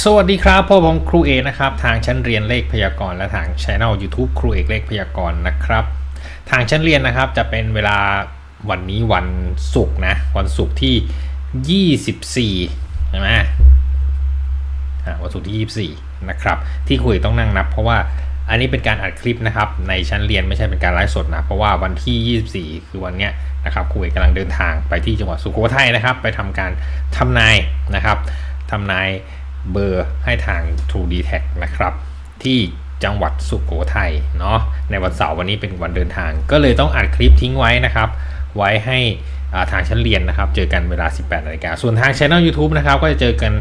สวัสดีครับพ่อผมครูเอกนะครับทางชั้นเรียนเลขพยากรณ์และทางช anel YouTube ครูเอกเลขพยากรณ์นะครับ ทางชั้นเรียนนะครับจะเป็นเวลาวันนี้วันศุกร์นะวันศุกร์ที่ 24ใช่ไหมวันศุกร์ที่ 24 นะครับ ที่ครูเอกต้องนั่งนับ เพราะว่าอันนี้เป็นการอัดคลิปนะครับในชั้นเรียนไม่ใช่เป็นการไลฟ์สดนะเพราะว่าวันที่ 24 คือวันเนี้ยนะครับครูเอกกำลังเดินทางไปที่จังหวัดสุโขทัยนะครับ ไปทำการทำนายนะครับทำนาย เบอร์ให้ทาง True d t a c นะครับ ที่จังหวัดสุโขทัยเนาะในวันเสาร์วันนี้เป็นวันเดินทาง ก็เลยต้องอัดคลิปทิ้งไว้นะครับ ไว้ให้ทางชั้นเรียนนะครับ เจอกันเวลา 18นาฬิกาส่วนทางช่อง YouTube นะครับ ก็จะเจอกัน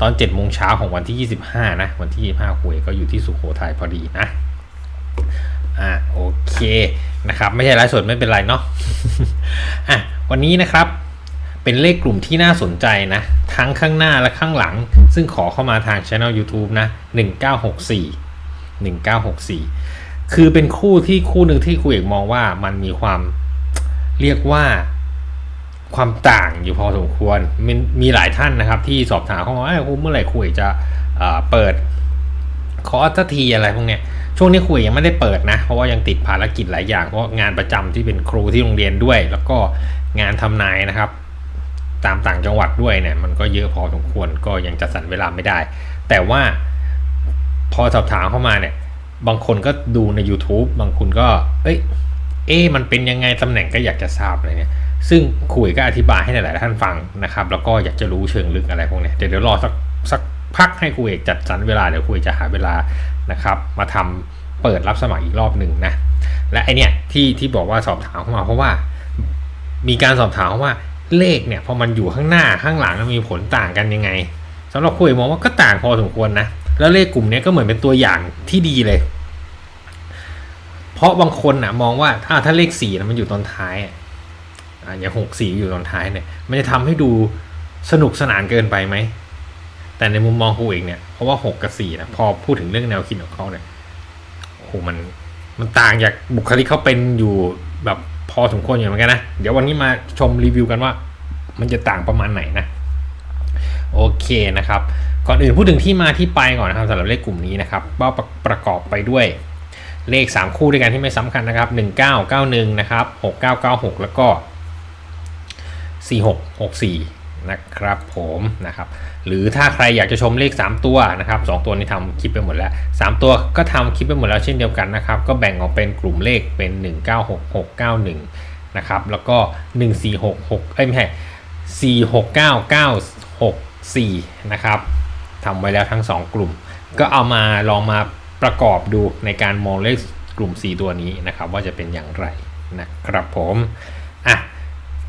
ตอน7โมงเช้าของวันที่ 25 นะ วันที่ 25คุยก็อยู่ที่สุโขทัยพอดีนะอ่าโอเคนะครับ ไม่ใช่ไลฟ์สดไม่เป็นไรเนาะอะวันนี้นะครับเป็นเลขกลุ่มที่น่าสนใจนะ ทั้งข้างหน้าและข้างหลัง ซึ่งขอเข้ามาทางช่ anel YouTube นะ 1964 1964 คือเป็นคู่ที่คู่หนึ่งที่ครูเอกมองว่ามันมีความเรียกว่าความต่างอยู่พอสมควรมีมีหลายท่านนะครับ ที่สอบถามเข้ามาว่าเอ้ครูเมื่อไหร่ครูเอกจะเเปิดคอร์สทีอะไรพวกเนี้ยช่วงนี้ครูยังไม่ได้เปิดนะ เพราะว่ายังติดภารกิจหลายอย่างเพราะงานประจำที่เป็นครูที่โรงเรียนด้วย แล้วก็งานทำนายนะครับ ตามต่างจังหวัดด้วยเนี่ยมันก็เยอะพอสมควรก็ยังจัดสรรเวลาไม่ได้ แต่ว่าพอสอบถามเข้ามาเนี่ย บางคนก็ดูใน YouTube บางคนก็ เอ้ย เอ๊ะมันเป็นยังไงตำแหน่งก็อยากจะทราบอะไรเนี่ย ซึ่งคุยก็อธิบายให้หลาย ๆ ท่านฟังนะครับ แล้วก็อยากจะรู้เชิงลึกอะไรพวกเนี้ยเดี๋ยวเดี๋ยวรอสักสักพักให้คุยกจัดสรรเวลาเดี๋ยวคุยจะหาเวลานะครับ มาทำเปิดรับสมัครอีกรอบหนึ่งนะ และไอเนี้ยที่ที่บอกว่าสอบถามเข้ามาเพราะว่า มีการสอบถามว่า เลขเนี่ยพอมันอยู่ข้างหน้าข้างหลังมันมีผลต่างกันยังไงสำหรับคุยมองว่าก็ต่างพอสมควรนะ แล้วเลขกลุ่มนี้ก็เหมือนเป็นตัวอย่างที่ดีเลย เพราะบางคนนะมองว่าถ้าถ้าเลขสี่นะมันอยู่ตอนท้ายอะอย่างหกสี่อยู่ตอนท้ายเนี่ย มันจะทำให้ดูสนุกสนานเกินไปไหม แต่ในมุมมองครูเองเนี่ย เพราะว่าหกกับสี่นะพอพูดถึงเรื่องแนวคิดของเขาเนี่ยโอ้โหมันมันต่างจากบุคลิกเขาเป็นอยู่แบบ พอสมควรอยู่เหมือนกันนะ เดี๋ยววันนี้มาชมรีวิวกันว่ามันจะต่างประมาณไหนนะ โอเคนะครับ ก่อนอื่นพูดถึงที่มาที่ไปก่อนนะครับสำหรับเลขกลุ่มนี้นะครับว่าประประกอบไปด้วยเลข 3 คู่ด้วยกันที่ไม่สำคัญนะครับ 1991 นะครับ 6996 แล้วก็ 4664 นะครับผมนะครับหรือถ้าใครอยากจะชมเลข 3 ตัวนะครับ2ตัวนี้ทำคลิปไปหมดแล้ว 3 ตัวก็ทำคลิปไปหมดแล้วเช่นเดียวกันนะครับก็แบ่งออกเป็นกลุ่มเลขเป็น 196691นะครับแล้วก็ 1466เอ้ยไม่ใช่469964นะครับทำไว้แล้วทั้ง 2 กลุ่ม ก็เอามาลองมาประกอบดูในการมองเลขกลุ่ม 4 ตัวนี้นะครับว่าจะเป็นอย่างไรนะครับผมอะ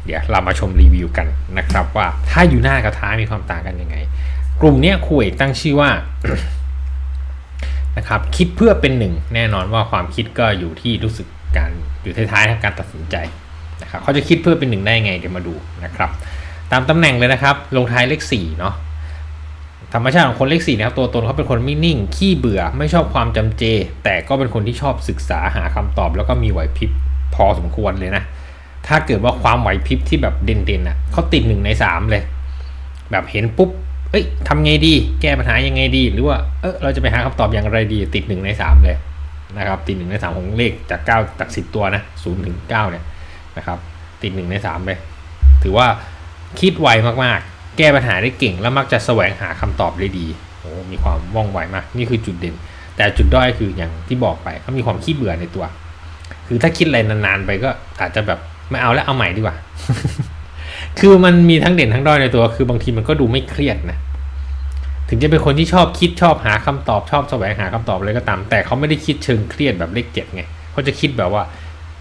เดี๋ยวเรามาชมรีวิวกันนะครับว่าถ้าอยู่หน้ากับท้ายมีความต่างกันยังไง กลุ่มนี้ครูเอกตั้งชื่อว่านะครับคิดเพื่อเป็นหนึ่งแน่นอนว่าความคิดก็อยู่ที่รู้สึกการอยู่ท้ายๆของการตัดสินใจนะครับเขาจะคิดเพื่อเป็นหนึ่งได้ไงเดี๋ยวมาดูนะครับ ตามตำแหน่งเลยนะครับ ลงท้ายเลข4เนาะธรรมชาติของคนเลข4นะครับตัวตนเขาเป็นคนไม่นิ่ง ขี้เบื่อไม่ชอบความจำเจ แต่ก็เป็นคนที่ชอบศึกษาหาคำตอบ แล้วก็มีไหวพริบพอสมควรเลยนะ ถ้าเกิดว่าความไหวพริบที่แบบเด่นๆอะเขาติดหนึ่งในสามเลย แบบเห็นปุ๊บ เอ้ยทำไงดี แก้ปัญหายังไงดี หรือว่า เออเราจะไปหาคำตอบอย่างไรดี ติดหนึ่งในสามเลยนะครับ ติดหนึ่งในสามของเลขจากเก้าจากสิบตัวนะศูนย์ถึงเก้าเนี่ยนะครับ ติดหนึ่งในสามเลย ถือว่าคิดไวมากๆ แก้ปัญหาได้เก่ง แล้วมักจะแสวงหาคำตอบได้ดีโอ้มีความว่องไวมาก นี่คือจุดเด่น แต่จุดด้อยคืออย่างที่บอกไปเขามีความขี้เบื่อในตัว คือถ้าคิดอะไรนานๆไปก็อาจจะแบบ ไม่เอาแล้วเอาใหม่ดีกว่า คือมันมีทั้งเด่นทั้งด้อยในตัว คือบางทีมันก็ดูไม่เครียดนะ ถึงจะเป็นคนที่ชอบคิดชอบหาคำตอบชอบแสวงหาคำตอบอะไรก็ตาม แต่เขาไม่ได้คิดเชิงเครียดแบบเลขเจ็ดไงเขาจะคิดแบบว่า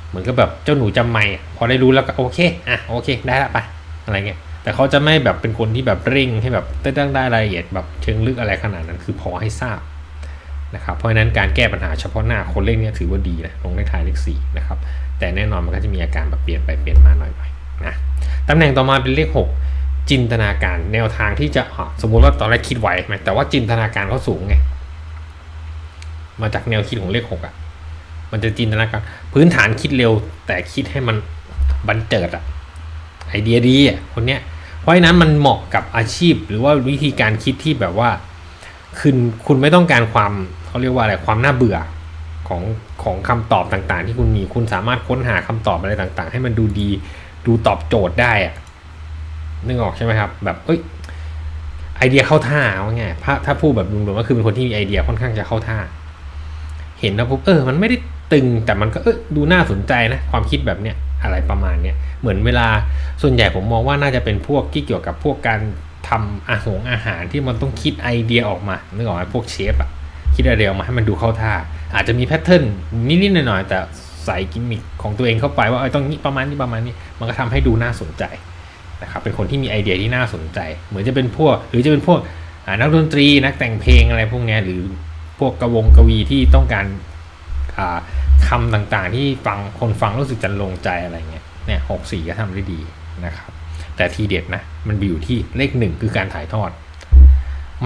เหมือนกับแบบเจ้าหนูจำไม่พอได้รู้แล้วก็โอเคอะโอเคได้ละไปอะไรเงี้ยแต่เขาจะไม่แบบเป็นคนที่แบบเร่งให้แบบต้องได้รายละเอียดแบบเชิงลึกอะไรขนาดนั้น คือพอให้ทราบ นะครับเพราะฉะนั้นการแก้ปัญหาเฉพาะหน้าคนเลขเนี้ถือว่าดีนะลงเลขท้ายเลขสี่นะครับแต่แน่นอนมันก็จะมีอาการแบบเปลี่ยนไปเปลี่ยนมาหน่อยๆนะตำแหน่งต่อมาเป็นเลข 6 จินตนาการแนวทางที่จะสมมุติว่าตอนแรกคิดไวไหมแต่ว่าจินตนาการเขาสูงไงมาจากแนวคิดของเลขหกอะมันจะจินตนาการพื้นฐานคิดเร็ว แต่คิดให้มันบันเจิดอะไอเดียดีอะคนเนี้ยเพราะฉะนั้นมันเหมาะกับอาชีพ หรือว่าวิธีการคิดที่แบบว่าคุณคุณไม่ต้องการความ เขาเรียกว่าอะไรความน่าเบื่อของของคำตอบต่างๆ ที่คุณมีคุณสามารถค้นหาคำตอบอะไรต่างๆ ให้มันดูดีดูตอบโจทย์ได้อะนึกออกใช่ไหมครับ แบบเอ้ยไอเดียเข้าท่าว่าไงถ้าถ้าพูดแบบรวมๆก็คือเป็นคนที่มีไอเดียค่อนข้างจะเข้าท่า เห็นแล้วปุ๊บเออ มันไม่ได้ตึงแต่มันก็เออดูน่าสนใจนะ ความคิดแบบเนี้ยอะไรประมาณเนี้ยเหมือนเวลาส่วนใหญ่ผมมองว่าน่าจะเป็นพวกที่เกี่ยวกับพวกการทำอาหงอาหารที่มันต้องคิดไอเดียออกมานึกออกไหมพวกเชฟอะ คิดอเดียออกมาให้มันดูเข้าท่า อาจจะมีแพทเทิร์นนิดๆหน่อยๆแต่ใส่กิมมิคของตัวเองเข้าไปว่าเออต้องนี้ประมาณนี้ประมาณนี้มันก็ทำให้ดูน่าสนใจนะครับเป็นคนที่มีไอเดียที่น่าสนใจ เหมือนจะเป็นพวก หรือจะเป็นพวกนักดนตรีนักแต่งเพลงอะไรพวกนี้หรือพวกกระวงกวีที่ต้องการาคำต่างๆ ที่ฟังคนฟังรู้สึกจะลงใจอะไรเงี้ยเนี่ยหกสี่ก็ทำได้ดีนะครับแต่ทีเด็ดนะมันอยู่ที่เลขหนึ่งคือการถ่ายทอด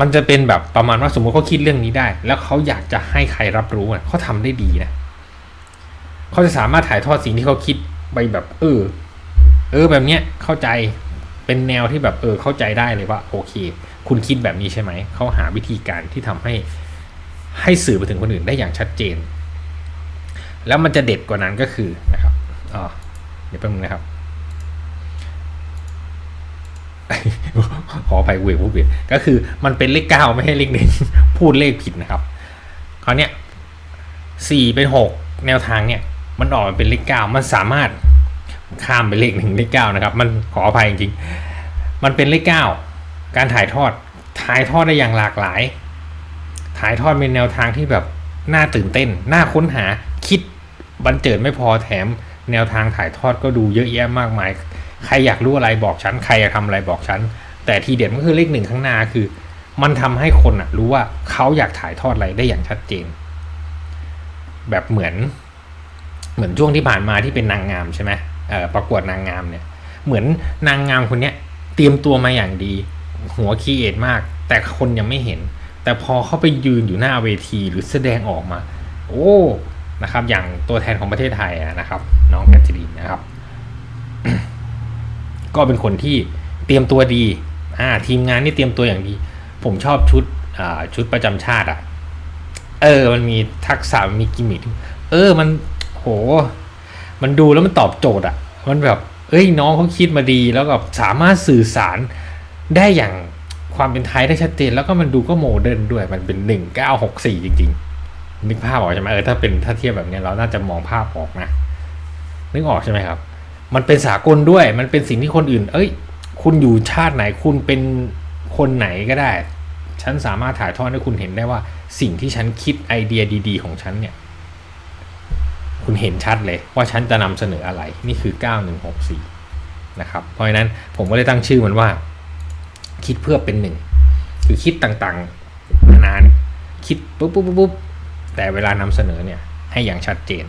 มันจะเป็นแบบประมาณว่าสมมติเขาคิดเรื่องนี้ได้ แล้วเขาอยากจะให้ใครรับรู้อะเขาทำได้ดีนะเขาจะสามารถถ่ายทอดสิ่งที่เขาคิดไปแบบเออ เออแบบเนี้ยเข้าใจเป็นแนวที่แบบเออเข้าใจได้เลยว่าโอเค คุณคิดแบบนี้ใช่ไหมเขาหาวิธีการที่ทำให้ให้สื่อไปถึงคนอื่นได้อย่างชัดเจน แล้วมันจะเด็ดกว่านั้นก็คือนะครับอ๋อเดี๋ยวแป๊บนึงนะครับ ขออภัยเวพูดผิดก็คือมันเป็นเลขเก้าไม่ใช่เลขหนึ่งพูดเลขผิดนะครับคราวเนี้ยสี่เป็นหกแนวทางเนี่ยมันออกเป็นเลขเก้ามันสามารถข้ามไปเลขหนึ่งเลขเก้านะครับ มันขออภัยจริงๆ มันเป็นเลขเก้าการถ่ายทอดถ่ายทอดได้อย่างหลากหลาย ถ่ายทอดเป็นแนวทางที่แบบน่าตื่นเต้นน่าค้นหาคิดบันเจิดไม่พอแถมแนวทางถ่ายทอดก็ดูเยอะแยะมากมาย ใครอยากรู้อะไรบอกฉัน ใครอยากทำอะไรบอกฉัน แต่ทีเด็ดก็คือเลขหนึ่งข้างหน้าคือ มันทำให้คนอะรู้ว่าเขาอยากถ่ายทอดอะไรได้อย่างชัดเจน แบบเหมือน เหมือนช่วงที่ผ่านมาที่เป็นนางงามใช่ไหมประกวดนางงามเนี่ย เหมือนนางงามคนเนี้ยเตรียมตัวมาอย่างดี หัวคีเอทมาก แต่คนยังไม่เห็น แต่พอเขาไปยืนอยู่หน้าเวทีหรือแสดงออกมา โอ้นะครับ อย่างตัวแทนของประเทศไทยนะครับ น้องแคทเธอรีนนะครับ ก็เป็นคนที่เตรียมตัวดี อ่าทีมงานนี่เตรียมตัวอย่างดี ผมชอบชุดอ่าชุดประจำชาติอะ เออ มันมีทักษะมีกิมมิคเออมันโห มันดูแล้วมันตอบโจทย์อะ มันแบบ เอ้ยน้องเขาคิดมาดีแล้วก็สามารถสื่อสารได้อย่างความเป็นไทยได้ชัดเจน แล้วก็มันดูก็โมเดิร์นด้วยมันเป็นหนึ่งเก้าหกสี่จริง ๆ นึกภาพออกใช่ไหมเออถ้าเป็นถ้าเทียบแบบนี้เราน่าจะมองภาพออกนะนึกออกใช่ไหมครับ มันเป็นสากลด้วย มันเป็นสิ่งที่คนอื่น เอ้ย คุณอยู่ชาติไหนคุณเป็นคนไหนก็ได้ ฉันสามารถถ่ายทอดให้คุณเห็นได้ว่า สิ่งที่ฉันคิดไอเดียดี ๆ ของฉันเนี่ย คุณเห็นชัดเลยว่าฉันจะนำเสนออะไร นี่คือ 9164 นะครับ เพราะฉะนั้นผมก็เลยตั้งชื่อมันว่า คิดเพื่อเป็นหนึ่ง คือคิดต่างๆนานาคิดปุ๊บปุ๊บปุ๊บปุ๊บแต่เวลานำเสนอเนี่ยให้อย่างชัดเจน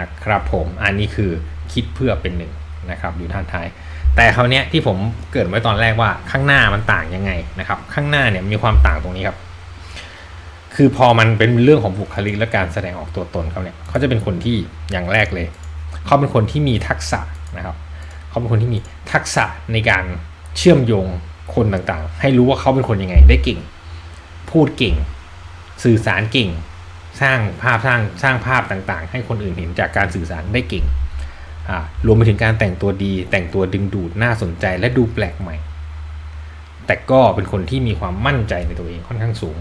นะครับผม อันนี้คือคิดเพื่อเป็นหนึ่ง นะครับอยู่ด้านท้าย แต่คราวเนี้ยที่ผมเกิดไว้ตอนแรกว่าข้างหน้ามันต่างยังไงนะครับ ข้างหน้าเนี่ยมีความต่างตรงนี้ครับ คือพอมันเป็นเรื่องของบุคลิกและการแสดงออกตัวตนเขาเนี่ยเขาจะเป็นคนที่อย่างแรกเลยเขาเป็นคนที่มีทักษะนะครับเขาเป็นคนที่มีทักษะในการเชื่อมโยงคนต่างๆ ให้รู้ว่าเขาเป็นคนยังไง ได้เก่ง พูดเก่ง สื่อสารเก่ง สร้างภาพสร้างสร้างภาพต่างๆ ให้คนอื่นเห็นจากการสื่อสารได้เก่ง รวมไปถึงการแต่งตัวดี แต่งตัวดึงดูดน่าสนใจและดูแปลกใหม่ แต่ก็เป็นคนที่มีความมั่นใจในตัวเองค่อนข้างสูง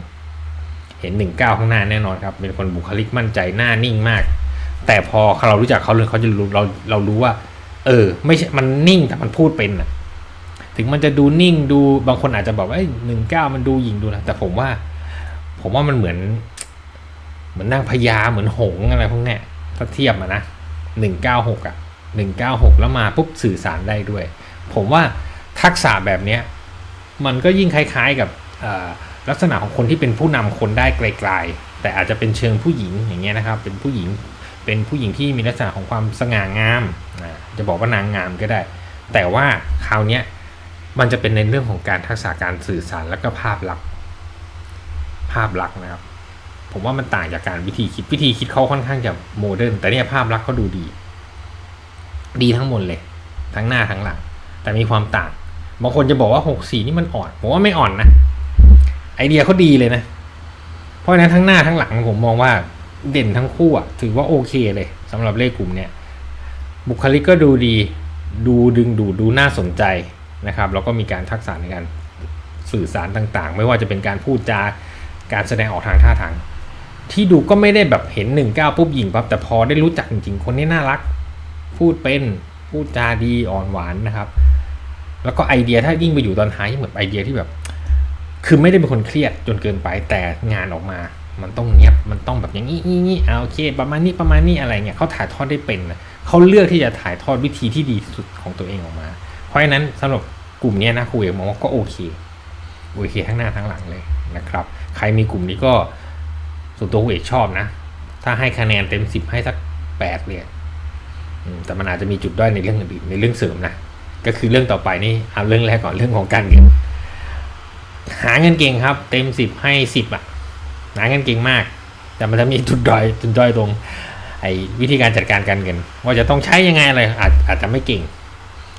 เห็นหนึ่งก้าวข้างหน้าแน่นอนครับ เป็นคนบุคลิกมั่นใจหน้านิ่งมาก แต่พอเรารู้จักเขาเลยเขาจะรู้เราเรารู้ว่า เออ ไม่ใช่มันนิ่งแต่มันพูดเป็นอะถึงมันจะดูนิ่งดูบางคนอาจจะบอกว่าหนึ่งเก้ามันดูหยิงดูนะแต่ผมว่า ผมว่ามันเหมือน เหมือนนางพญาเหมือนหงส์อะไรพวกเนี้ยถ้าเทียบมานะหนึ่งเก้าหกอะ หนึ่งเก้าหกแล้วมาปุ๊บสื่อสารได้ด้วย ผมว่าทักษะแบบนี้มันก็ยิ่งคล้ายๆกับลักษณะของคนที่เป็นผู้นำคนได้ไกลๆ แต่อาจจะเป็นเชิงผู้หญิงอย่างเงี้ยนะครับ เป็นผู้หญิงเป็นผู้หญิงที่มีลักษณะของความสง่างามจะบอกว่านางงามก็ได้ แต่ว่าคราวนี้มันจะเป็นในเรื่องของการทักษะการสื่อสารและก็ภาพลักษณ์ภาพลักษณ์นะครับ ผมว่ามันต่างจากการวิธีคิดวิธีคิดเขาค่อนข้างจะโมเดิร์นแต่เนี่ยภาพลักษณ์เขาดูดี ดีทั้งหมดเลย ทั้งหน้าทั้งหลัง แต่มีความต่าง บางคนจะบอกว่าหกสี่นี่มันอ่อน ผมว่าไม่อ่อนนะ ไอเดียเขาดีเลยนะ เพราะฉะนั้นทั้งหน้าทั้งหลังผมมองว่าเด่นทั้งคู่อะถือว่าโอเคเลยสำหรับเลขกลุ่มเนี่ยบุคลิกก็ดูดี ดูดึงดูดูน่าสนใจนะครับ แล้วก็มีการทักษะในการสื่อสารต่างๆ ไม่ว่าจะเป็นการพูดจาการแสดงออกทางท่าทางที่ดูก็ไม่ได้แบบเห็นหนึ่งก้าปุ๊บยิงปั๊บแต่พอได้รู้จักจริงๆ คนนี้น่ารัก พูดเป็นพูดจาดีอ่อนหวานนะครับ แล้วก็ไอเดียถ้ายิ่งไปอยู่ตอนท้ายเหมือนไอเดียที่แบบ คือไม่ได้เป็นคนเครียดจนเกินไปแต่งานออกมา มันต้องเนี้ยบมันต้องแบบอย่างนี้นี้นี้เอาโอเค ประมาณนี้ประมาณนี้อะไรเงี้ยเขาถ่ายทอดได้เป็นเขาเลือกที่จะถ่ายทอดวิธีที่ดีสุดของตัวเองออกมา เพราะฉะนั้นสำหรับกลุ่มนี้นะครูเอกมองว่าก็โอเคโอเคทั้งหน้าทั้งหลังเลยนะครับ ใครมีกลุ่มนี้ก็ส่วนตัวครูเอกชอบนะ ถ้าให้คะแนนเต็มสิบให้สักแปดเลย แต่มันอาจจะมีจุดด้อยในเรื่องอื่นในเรื่องเสริมนะก็คือเรื่องต่อไปนี่เอาเรื่องแรกก่อนเรื่องของการเงินหาเงินเก่งครับ เต็มสิบให้สิบอะหาเงินเก่งมาก แต่มันจะมีจุดด้อยจุดด้อยตรงไอ้วิธีการจัดการการเงิน ว่าจะต้องใช้ยังไงอะไรอาจอาจจะไม่เก่ง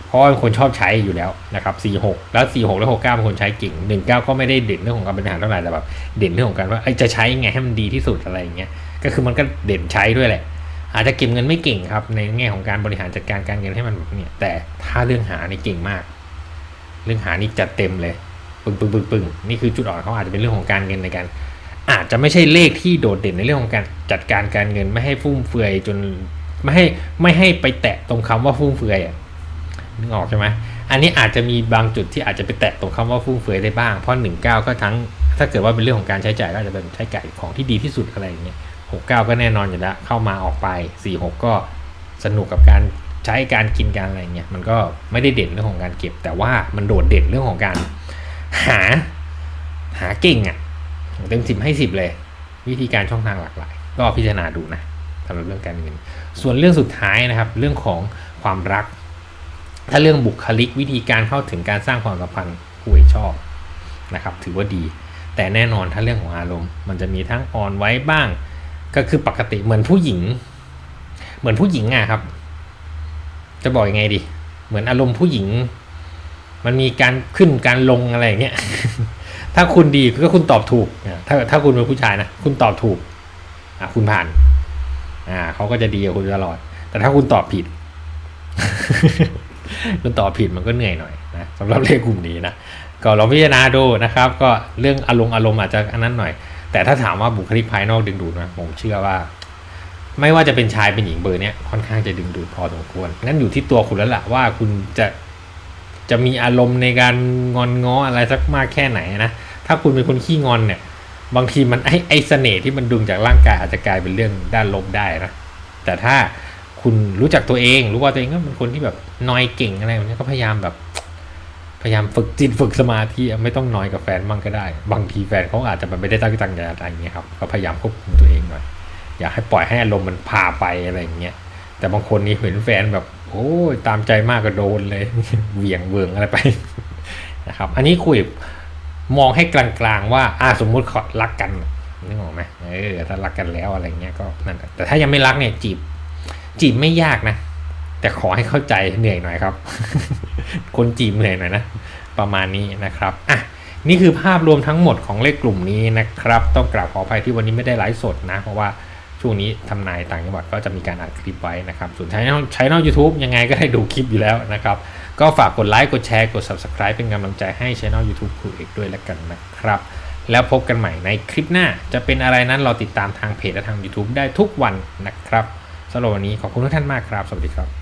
เพราะเป็นคนชอบใช้อยู่แล้วนะครับ46แล้ว46แล้ว69เป็นคนใช้เก่ง19ก็ไม่ได้เด่นเรื่องของการบริหารเท่าไหร่แต่แบบเด่นเรื่องของการว่าไอจะใช้ยังไงให้มันดีที่สุดอะไรอย่างเงี้ยก็คือมันก็เด่นใช้ด้วยแหละ อาจจะเก็บเงินไม่เก่งครับ ในแง่ของการบริหารจัดการการเงินให้มันแบบเนี่ยแต่ถ้าเรื่องหานี่เก่งมาก เรื่องหานี่จัดเต็มเลยปึ้งปึ้งปึ้งปึ้งนี่คือจุดอ่อนเขาอาจจะเป็นเรื่องของการเงินในการ อาจจะไม่ใช่เลขที่โดดเด่นในเรื่องของการจัดการการเงินไม่ให้ฟุ่มเฟือยจนไม่ให้ไม่ให้ไปแตะตรงคำว่าฟุ่มเฟือยอะนึกออกใช่ไหมอันนี้อาจจะมีบางจุดที่อาจจะไปแตะตรงคำว่าฟุ่มเฟือยได้บ้างเพราะหนึ่งเก้าก็ทั้ง ถ้าเกิดว่าเป็นเรื่องของการใช้จ่ายก็อาจจะเป็นใช้จ่ายของที่ดีที่สุดอะไรอย่างเงี้ย หกเก้าก็แน่นอนอยู่แล้ว เข้ามาออกไปสี่หกก็สนุกกับการใช้การกินการอะไรเงี้ยมันก็ไม่ได้เด่นเรื่องของการเก็บ แต่ว่ามันโดดเด่นเรื่องของการหาหาเก่งอะเต็มสิบให้สิบเลย วิธีการช่องทางหลากหลาย ก็พิจารณาดูนะสำหรับเรื่องการเงิน ส่วนเรื่องสุดท้ายนะครับ เรื่องของความรัก ถ้าเรื่องบุคลิกวิธีการเข้าถึงการสร้างความสัมพันธ์ผู้เอกชอบนะครับ ถือว่าดี แต่แน่นอนถ้าเรื่องของอารมณ์ มันจะมีทั้งอ่อนไว้บ้าง ก็คือปกติเหมือนผู้หญิง เหมือนผู้หญิงอะครับ จะบอกยังไงดี เหมือนอารมณ์ผู้หญิง มันมีการขึ้นการลงอะไรอย่างเงี้ย ถ้าคุณดีก็คุณตอบถูกถ้าถ้าคุณเป็นผู้ชายนะคุณตอบถูกอ่าคุณผ่าน อ่าเขาก็จะดีกับคุณตลอด แต่ถ้าคุณตอบผิด คุณตอบผิดมันก็เหนื่อยหน่อยนะสำหรับเลขกลุ่มนี้นะก็ลองพิจารณาดูนะครับ ก็เรื่องอารมณ์อารมณ์อาจจะอันนั้นหน่อย แต่ถ้าถามว่าบุคลิกภายนอกดึงดูดนะผมเชื่อว่า ไม่ว่าจะเป็นชายเป็นหญิงเบอร์เนี้ยค่อนข้างจะดึงดูดพอสมควรงั้นอยู่ที่ตัวคุณแล้วล่ะว่าคุณจะจะมีอารมณ์ในการงอนง้ออะไรสักมากแค่ไหนนะถ้าคุณเป็นคนขี้งอนเนี่ยบางทีมันไอไอเสน่ห์ที่มันดึงจากร่างกายอาจจะกลายเป็นเรื่องด้านลบได้นะแต่ถ้าคุณรู้จักตัวเอง รู้ว่าตัวเองก็เป็นคนที่แบบนอยเก่งอะไรแบบนี้ก็พยายามแบบ พยายามฝึกจิตฝึกสมาธิไม่ต้องนอยกับแฟนมั่งก็ได้ บางทีแฟนเขาอาจจะไม่ได้ตั้งใจอะไรอย่างเงี้ยครับก็พยายามควบคุมตัวเองหน่อยอย่าให้ปล่อยให้อารมณ์มันพาไปอะไรอย่างเงี้ยแต่บางคนนี่เห็นแฟนแบบ โอ้ยตามใจมากก็โดนเลยเหวี่ยงเวิงอะไรไปนะครับ อันนี้คุยมองให้กลางๆว่าอ่าสมมุติเขารักกันนึกออกไหมเออถ้ารักกันแล้วอะไรเงี้ยก็นั่นแหละแต่ถ้ายังไม่รักเนี่ยจีบจีบไม่ยากนะ แต่ขอให้เข้าใจเหนื่อยหน่อยครับ คนจีบเหนื่อยหน่อยนะ ประมาณนี้นะครับอะนี่คือภาพรวมทั้งหมดของเลขกลุ่มนี้นะครับ ต้องกราบขออภัยที่วันนี้ไม่ได้ไลฟ์สดนะ เพราะว่าช่วงนี้ทำนายต่างจังหวัดก็จะมีการอัดคลิปไว้นะครับ ส่วนใช้ใช้นอก YouTube ยังไงก็ได้ดูคลิปอยู่แล้วนะครับ ก็ฝากกดไลค์กดแชร์กด Subscribe เป็นกำลังใจให้ช่อง YouTube ครูเอกด้วยแล้วกันนะครับ แล้วพบกันใหม่ในคลิปหน้า จะเป็นอะไรนั้นเราติดตามทางเพจและทาง YouTube ได้ทุกวันนะครับสำหรับวันนี้ขอบคุณทุกท่านมากครับ สวัสดีครับ